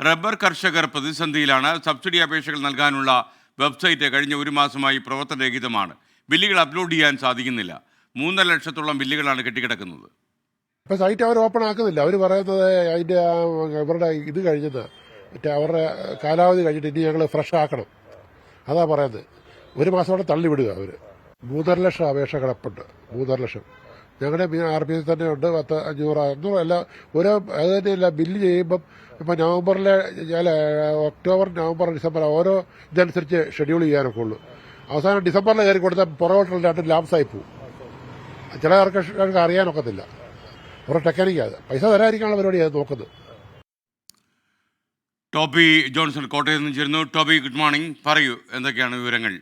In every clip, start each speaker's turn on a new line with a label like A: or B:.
A: Rubber കർഷകർ പ്രതിസന്ധിയിലാണ് subsidy അപേക്ഷകൾ നൽകാനുള്ള വെബ്സൈറ്റ് കഴിഞ്ഞ ഒരു മാസമായി പ്രവർത്തനരഹിതമാണ്. ബില്ലുകൾ അപ്ലോഡ് ചെയ്യാൻ സാധിക്കുന്നില്ല. മൂന്നര ലക്ഷത്തോളം ബില്ലുകളാണ് കെട്ടിക്കിടക്കുന്നത്.
B: ഇപ്പൊ സൈറ്റ് അവർ ഓപ്പൺ ആക്കുന്നില്ല. അവർ പറയുന്നത് അതിന്റെ ആ ഇവരുടെ ഇത് കഴിഞ്ഞത് മറ്റേ അവരുടെ കാലാവധി കഴിഞ്ഞിട്ട് ഇനി ഞങ്ങൾ ഫ്രഷ് ആക്കണം. അതാ പറയുന്നത്. ഒരു മാസം അവിടെ തള്ളിവിടുക അവർ മൂന്നര ലക്ഷം അപേക്ഷ കിടപ്പുണ്ട് മൂന്നര ലക്ഷം. ഞങ്ങളുടെ ആർ പി എസ് തന്നെ ഉണ്ട് പത്ത് അഞ്ഞൂറ് അഞ്ഞൂറ് അല്ല ഒരു അത് തന്നെയല്ല ബില്ല് ചെയ്യുമ്പം ഇപ്പം നവംബറിലെ അല്ല ഒക്ടോബർ നവംബർ ഡിസംബർ ഓരോ ഇതനുസരിച്ച് ഷെഡ്യൂൾ ചെയ്യാനൊക്കെ ഉള്ളൂ. അവസാനം ഡിസംബറിൽ കയറി കൊടുത്താൽ പുറകോട്ടുള്ള രണ്ട് ലാബ്സായി പോവും. ചില കർഷകർക്ക് അറിയാനൊക്കത്തില്ല. ഒരു ടെക്നിക്കാണ് പൈസ തരാതിരിക്കാനുള്ള പരിപാടിയാണ് നോക്കുന്നത്.
A: ടോപ്പി ജോൺസൺ കോട്ടയത്ത് നിന്ന് ചേരുന്നു. ടോപ്പി ഗുഡ് മോർണിംഗ്. പറയൂ എന്തൊക്കെയാണ് വിവരങ്ങൾ?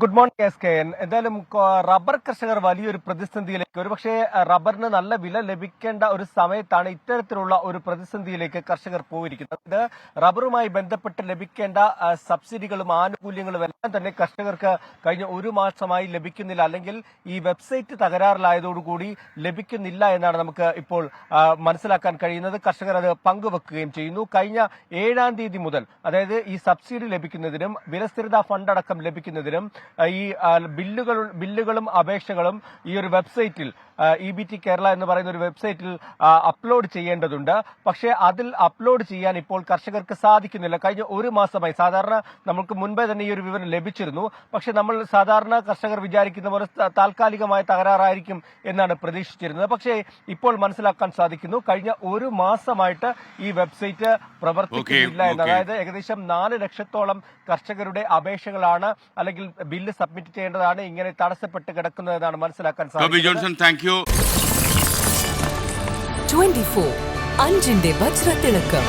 C: Good morning S K N എന്തായാലും റബ്ബർ കർഷകർ വലിയൊരു പ്രതിസന്ധിയിലേക്ക് ഒരുപക്ഷെ റബ്ബറിന് നല്ല വില ലഭിക്കേണ്ട ഒരു സമയത്താണ് ഇത്തരത്തിലുള്ള ഒരു പ്രതിസന്ധിയിലേക്ക് കർഷകർ പോയിരിക്കുന്നത്. ഇത് റബ്ബറുമായി ബന്ധപ്പെട്ട് ലഭിക്കേണ്ട സബ്സിഡികളും ആനുകൂല്യങ്ങളും എല്ലാം തന്നെ കർഷകർക്ക് കഴിഞ്ഞ ഒരു മാസമായി ലഭിക്കുന്നില്ല. അല്ലെങ്കിൽ ഈ വെബ്സൈറ്റ് തകരാറിലായതോടുകൂടി ലഭിക്കുന്നില്ല എന്നാണ് നമുക്ക് ഇപ്പോൾ മനസ്സിലാക്കാൻ കഴിയുന്നത്. കർഷകർ അത് പങ്കുവെക്കുകയും ചെയ്യുന്നു. കഴിഞ്ഞ ഏഴാം തീയതി മുതൽ അതായത് ഈ സബ്സിഡി ലഭിക്കുന്നതിനും വിലസ്ഥിരതാ ഫണ്ട് അടക്കം ലഭിക്കുന്നതിനും ഈ ബില്ലുകൾ ബില്ലുകളും അപേക്ഷകളും ഈ ഒരു വെബ്സൈറ്റിൽ ഇ ബി ടി കേരള എന്ന് പറയുന്ന ഒരു വെബ്സൈറ്റിൽ അപ്ലോഡ് ചെയ്യേണ്ടതുണ്ട്. പക്ഷേ അതിൽ അപ്ലോഡ് ചെയ്യാൻ ഇപ്പോൾ കർഷകർക്ക് സാധിക്കുന്നില്ല. കഴിഞ്ഞ ഒരു മാസമായി സാധാരണ നമുക്ക് മുൻപേ തന്നെ ഈ ഒരു വിവരം ലഭിച്ചിരുന്നു. പക്ഷേ നമ്മൾ സാധാരണ കർഷകർ വിചാരിക്കുന്ന പോലെ താൽക്കാലികമായ തകരാറായിരിക്കും എന്നാണ് പ്രതീക്ഷിച്ചിരുന്നത്. പക്ഷേ ഇപ്പോൾ മനസ്സിലാക്കാൻ സാധിക്കുന്നു. കഴിഞ്ഞ ഒരു മാസമായിട്ട് ഈ വെബ്സൈറ്റ് പ്രവർത്തിക്കുന്നില്ല എന്ന് അതായത് ഏകദേശം നാല് ലക്ഷത്തോളം കർഷകരുടെ അപേക്ഷകളാണ് അല്ലെങ്കിൽ ബില്ല് സബ്മിറ്റ് ചെയ്യേണ്ടതാണ് ഇങ്ങനെ തടസ്സപ്പെട്ട് കിടക്കുന്നതെന്നാണ് മനസ്സിലാക്കാൻ സാധിക്കുന്നത്.
D: അഞ്ചിന്റെ വജ്രത്തിളക്കം.